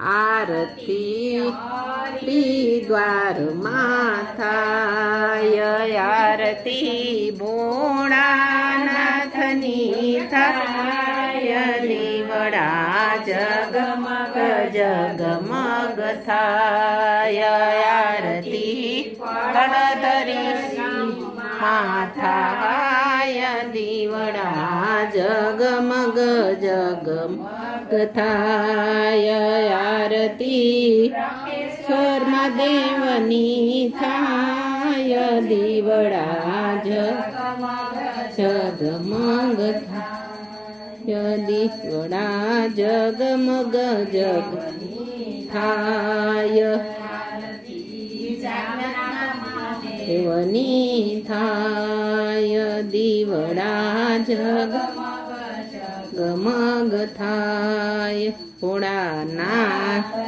આરતી દ્વાર માથાય આરતી ભોળાનાથની થાય લીવડા જગમગ જગમગ થાય આરતી હળદરી માથાય દીવડા જગમગ જગમગ થાય આરતી સ્વરમાં દેવની થાય દીવડા જગમગ થાય દીવડા જગમગ જગ થાય દેવની થાય દીવડા જગ ગમગ થાય. ભોળાનાથ